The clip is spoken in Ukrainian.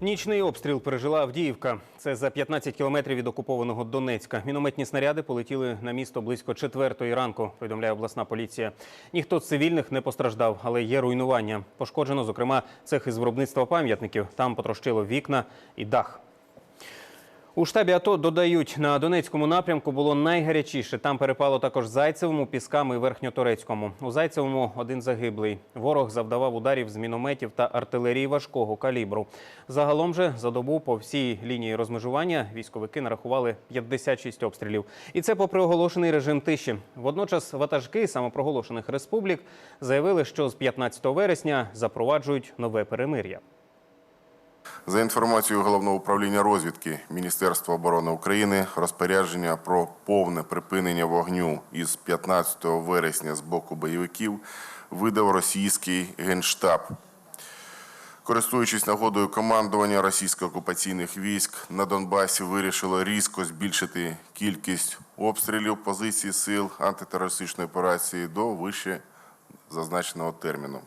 Нічний обстріл пережила Авдіївка. Це за 15 кілометрів від окупованого Донецька. Мінометні снаряди полетіли на місто близько четвертої ранку. Повідомляє обласна поліція. Ніхто з цивільних не постраждав, але є руйнування. Пошкоджено, зокрема, цех із виробництва пам'ятників. Там потрощило вікна і дах. У штабі АТО додають, на Донецькому напрямку було найгарячіше. Там перепало також Зайцевому, Піскам і Верхньоторецькому. У Зайцевому один загиблий. Ворог завдавав ударів з мінометів та артилерії важкого калібру. Загалом же за добу по всій лінії розмежування військовики нарахували 56 обстрілів. І це попри оголошений режим тиші. Водночас ватажки самопроголошених республік заявили, що з 15 вересня запроваджують нове перемир'я. За інформацією головного управління розвідки Міністерства оборони України, розпорядження про повне припинення вогню із 15 вересня з боку бойовиків видав російський генштаб. Користуючись нагодою командування російсько-окупаційних військ на Донбасі вирішило різко збільшити кількість обстрілів позицій сил антитерористичної операції до вище зазначеного терміну.